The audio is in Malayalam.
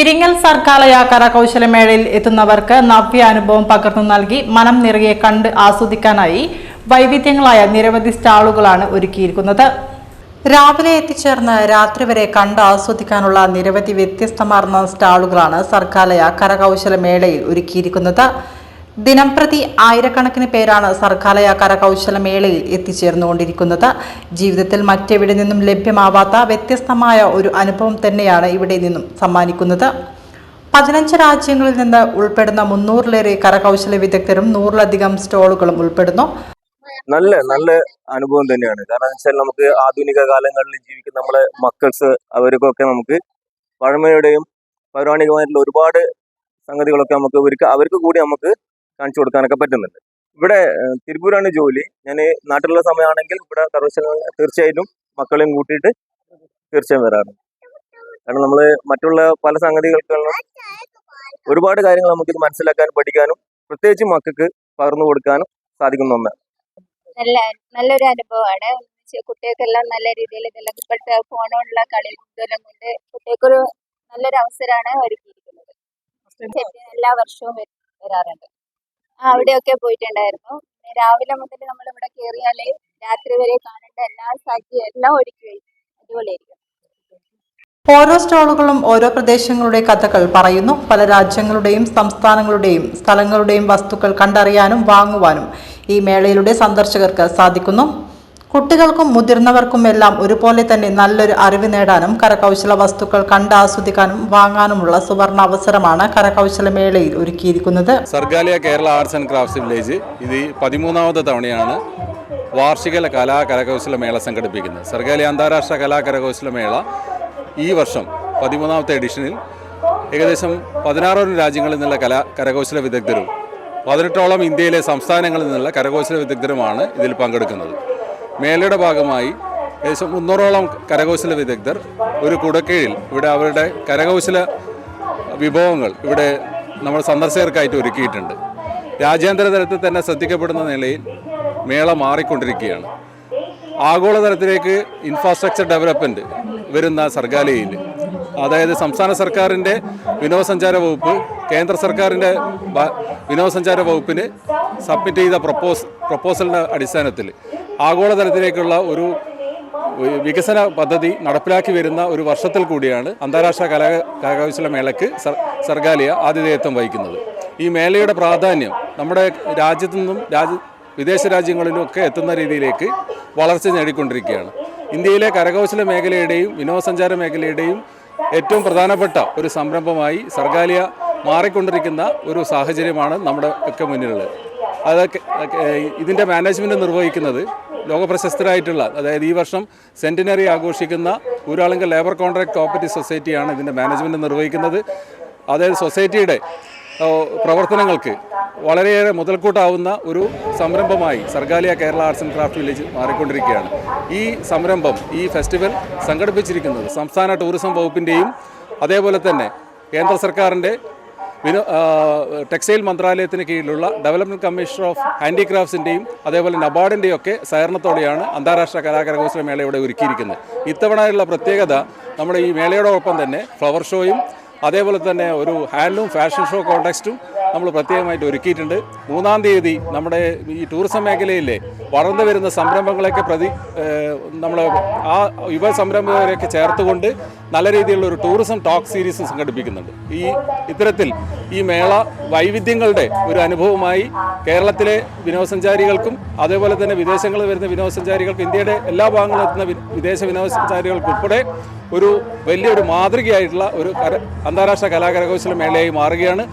ഇരിങ്ങൽ സർക്കാലയ കരകൗശലമേളയിൽ എത്തുന്നവർക്ക് നവ്യ അനുഭവം പകർന്നു നൽകി മനം നിറയെ കണ്ട് ആസ്വദിക്കാനായി വൈവിധ്യങ്ങളായ നിരവധി സ്റ്റാളുകളാണ് ഒരുക്കിയിരിക്കുന്നത്. രാവിലെ എത്തിച്ചേർന്ന് രാത്രി വരെ കണ്ട് ആസ്വദിക്കാനുള്ള നിരവധി വ്യത്യസ്തമാർന്ന സ്റ്റാളുകളാണ് സർക്കാലയ കരകൗശല മേളയിൽ ഒരുക്കിയിരിക്കുന്നത്. ദിനംപ്രതി ആയിരക്കണക്കിന് പേരാണ് സർഗാലയ കരകൗശല മേളയിൽ എത്തിച്ചേർന്നുകൊണ്ടിരിക്കുന്നത്. ജീവിതത്തിൽ മറ്റെവിടെ നിന്നും ലഭ്യമാവാത്ത വ്യത്യസ്തമായ ഒരു അനുഭവം തന്നെയാണ് ഇവിടെ നിന്നും സമ്മാനിക്കുന്നത്. പതിനഞ്ച് രാജ്യങ്ങളിൽ നിന്ന് ഉൾപ്പെടുന്ന മുന്നൂറിലേറെ കരകൗശല വിദഗ്ധരും നൂറിലധികം സ്റ്റോളുകളും ഉൾപ്പെടുന്നു. നല്ല നല്ല അനുഭവം തന്നെയാണ്. കാരണം വെച്ചാൽ നമുക്ക് ആധുനിക കാലങ്ങളിൽ ജീവിക്കുന്ന നമ്മളെ മക്കൾസ് അവർക്കൊക്കെ നമുക്ക് പഴമയുടെയും പൗരാണികമായിട്ടുള്ള ഒരുപാട് സംഗതികളൊക്കെ നമുക്ക് അവർക്ക് അവർക്ക് കൂടി നമുക്ക് കാണിച്ചു കൊടുക്കാനൊക്കെ പറ്റുന്നുണ്ട്. ഇവിടെ തിരുപ്പൂരാണ് ജോലി. ഞാൻ നാട്ടിലുള്ള സമയമാണെങ്കിൽ ഇവിടെ കർവശ തീർച്ചയായിട്ടും മക്കളെയും കൂട്ടിയിട്ട് തീർച്ചയായും വരാറുണ്ട്. കാരണം നമ്മൾ മറ്റുള്ള പല സംഗതികൾക്കെല്ലാം ഒരുപാട് കാര്യങ്ങൾ നമുക്ക് ഇത് മനസ്സിലാക്കാനും പഠിക്കാനും പ്രത്യേകിച്ച് മക്കൾക്ക് പകർന്നു കൊടുക്കാനും സാധിക്കുന്ന ഒന്നാണ്. നല്ല നല്ലൊരു അനുഭവമാണ്. കുട്ടികൾക്കെല്ലാം നല്ല രീതിയിൽ ഇതെല്ലാം ഇപ്പോഴത്തെ ഫോണുള്ള കളി ഇതെല്ലാം കൊണ്ട് കുട്ടികൾക്കൊരു നല്ലൊരു അവസരമാണ് ഒരുക്കിയിരിക്കുന്നത്. എല്ലാ വർഷവും വരാറുണ്ട്. അവിടെയൊക്കെ പോയിട്ടുണ്ടായിരുന്നു. രാവിലെ മുതൽ നമ്മൾ ഇവിടെ കയറിയാൽ രാത്രി വരെ കാണേണ്ട എല്ലാ സജ്ജ എല്ലാം ഒരുക്കി അടിപൊളിയായിരിക്കും. ഓരോ സ്റ്റോളുകളും ഓരോ പ്രദേശങ്ങളുടെ കഥകൾ പറയുന്നു. പല രാജ്യങ്ങളുടെയും സംസ്ഥാനങ്ങളുടെയും സ്ഥലങ്ങളുടെയും വസ്തുക്കൾ കണ്ടറിയാനും വാങ്ങുവാനും ഈ മേളയിലൂടെ സന്ദർശകർക്ക് സാധിക്കുന്നു. കുട്ടികൾക്കും മുതിർന്നവർക്കും എല്ലാം ഒരുപോലെ തന്നെ നല്ലൊരു അറിവ് നേടാനും കരകൗശല വസ്തുക്കൾ കണ്ട് ആസ്വദിക്കാനും വാങ്ങാനുമുള്ള സുവർണ അവസരമാണ് കരകൗശല മേളയിൽ ഒരുക്കിയിരിക്കുന്നത്. Sargaalaya Kerala arts and crafts village ഇത് പതിമൂന്നാമത്തെ തവണയാണ് വാർഷിക കലാ കരകൗശല മേള സംഘടിപ്പിക്കുന്നത്. സർഗാലിയ അന്താരാഷ്ട്ര കലാ കരകൗശല മേള ഈ വർഷം പതിമൂന്നാമത്തെ എഡിഷനിൽ ഏകദേശം പതിനാറോളം രാജ്യങ്ങളിൽ നിന്നുള്ള കലാ കരകൗശല വിദഗ്ധരും പതിനെട്ടോളം ഇന്ത്യയിലെ സംസ്ഥാനങ്ങളിൽ നിന്നുള്ള കരകൗശല വിദഗ്ധരുമാണ് ഇതിൽ പങ്കെടുക്കുന്നത്. മേളയുടെ ഭാഗമായി ഏകദേശം മുന്നൂറോളം കരകൗശല വിദഗ്ധർ ഒരു കുടക്കീഴിൽ ഇവിടെ അവരുടെ കരകൗശല വിഭവങ്ങൾ ഇവിടെ നമ്മൾ സന്ദർശകർക്കായിട്ട് ഒരുക്കിയിട്ടുണ്ട്. രാജ്യാന്തര തലത്തിൽ തന്നെ ശ്രദ്ധിക്കപ്പെടുന്ന നിലയിൽ മേള മാറിക്കൊണ്ടിരിക്കുകയാണ്. ആഗോളതലത്തിലേക്ക് ഇൻഫ്രാസ്ട്രക്ചർ ഡെവലപ്മെന്റ് വരുന്ന സർഗാലയയിൽ അതായത് സംസ്ഥാന സർക്കാരിന്റെ വിനോദസഞ്ചാര വകുപ്പ് കേന്ദ്ര സർക്കാരിന്റെ വിനോദസഞ്ചാര വകുപ്പിന് സബ്മിറ്റ് ചെയ്ത പ്രപ്പോസ് പ്രപ്പോസലിന്റെ അടിസ്ഥാനത്തിൽ ആഗോളതലത്തിലേക്കുള്ള ഒരു വികസന പദ്ധതി നടപ്പിലാക്കി വരുന്ന ഒരു വർഷത്തിൽ കൂടിയാണ് അന്താരാഷ്ട്ര കലാ കരകൗശല മേളയ്ക്ക് സർ- സർഗാലിയ ആതിഥേയത്വം വഹിക്കുന്നത്. ഈ മേളയുടെ പ്രാധാന്യം നമ്മുടെ രാജ്യത്തു നിന്നും രാജ്യ വിദേശ രാജ്യങ്ങളിലും ഒക്കെ എത്തുന്ന രീതിയിലേക്ക് വളർച്ച നേടിക്കൊണ്ടിരിക്കുകയാണ്. ഇന്ത്യയിലെ കരകൗശല മേഖലയുടെയും വിനോദസഞ്ചാര മേഖലയുടെയും ഏറ്റവും പ്രധാനപ്പെട്ട ഒരു സംരംഭമായി സർഗാലിയ മാറിക്കൊണ്ടിരിക്കുന്ന ഒരു സാഹചര്യമാണ് നമ്മുടെ ഒക്കെ മുന്നിലുള്ളത്. ഏഹ് ഇതിന്റെ മാനേജ്മെന്റ് നിർവഹിക്കുന്നത് ലോകപ്രശസ്തരായിട്ടുള്ള അതായത് ഈ വർഷം സെന്റിനറി ആഘോഷിക്കുന്ന ഊരാളുങ്കൽ ലേബർ കോൺട്രാക്ട് കോപ്പറേറ്റീവ് സൊസൈറ്റിയാണ് ഇതിന്റെ മാനേജ്മെന്റ് നിർവഹിക്കുന്നത്. അതായത് സൊസൈറ്റിയുടെ പ്രവർത്തനങ്ങൾക്ക് വളരെയേറെ മുതൽക്കൂട്ടാവുന്ന ഒരു സംരംഭമായി Sargaalaya Kerala arts and craft village മാറിക്കൊണ്ടിരിക്കുകയാണ്. ഈ സംരംഭം ഈ ഫെസ്റ്റിവൽ സംഘടിപ്പിച്ചിരിക്കുന്നത് സംസ്ഥാന ടൂറിസം വകുപ്പിന്റെയും അതേപോലെ തന്നെ കേന്ദ്ര സർക്കാരിന്റെ വിനോ ടെക്സ്റ്റൈൽ മന്ത്രാലയത്തിന് കീഴിലുള്ള ഡെവലപ്മെന്റ് കമ്മീഷണർ ഓഫ് ഹാൻഡിക്രാഫ്റ്റ്സിന്റെയും അതേപോലെ നബാർഡിന്റെയും ഒക്കെ സഹകരണത്തോടെയാണ് അന്താരാഷ്ട്ര കലാകരകൗശല മേള ഇവിടെ ഒരുക്കിയിരിക്കുന്നത്. ഇത്തവണയുള്ള പ്രത്യേകത നമ്മുടെ ഈ മേളയോടൊപ്പം തന്നെ ഫ്ലവർ ഷോയും അതേപോലെ തന്നെ ഒരു ഹാൻഡ്ലൂം ഫാഷൻ ഷോ കോൺടെക്സ്റ്റും നമ്മൾ പ്രത്യേകമായിട്ട് ഒരുക്കിയിട്ടുണ്ട്. മൂന്നാം തീയതി നമ്മുടെ ഈ ടൂറിസം മേഖലയിലെ വളർന്നു വരുന്ന സംരംഭങ്ങളെയൊക്കെ പ്രതി നമ്മൾ ആ യുവ സംരംഭകരെയൊക്കെ ചേർത്തുകൊണ്ട് നല്ല രീതിയിലുള്ള ഒരു ടൂറിസം ടോക്ക് സീരീസ് സംഘടിപ്പിക്കുന്നുണ്ട്. ഈ ഇത്തരത്തിൽ ഈ മേള വൈവിധ്യങ്ങളുടെ ഒരു അനുഭവമായി കേരളത്തിലെ വിനോദസഞ്ചാരികൾക്കും അതേപോലെ തന്നെ വിദേശങ്ങളിൽ വരുന്ന വിനോദസഞ്ചാരികൾക്കും ഇന്ത്യയുടെ എല്ലാ ഭാഗങ്ങളിൽ എത്തുന്ന വിദേശ വിനോദസഞ്ചാരികൾക്ക് ഉൾപ്പെടെ ഒരു വലിയൊരു മാതൃകയായിട്ടുള്ള ഒരു അന്താരാഷ്ട്ര കലാകരകൗശല മേളയായി മാറുകയാണ്.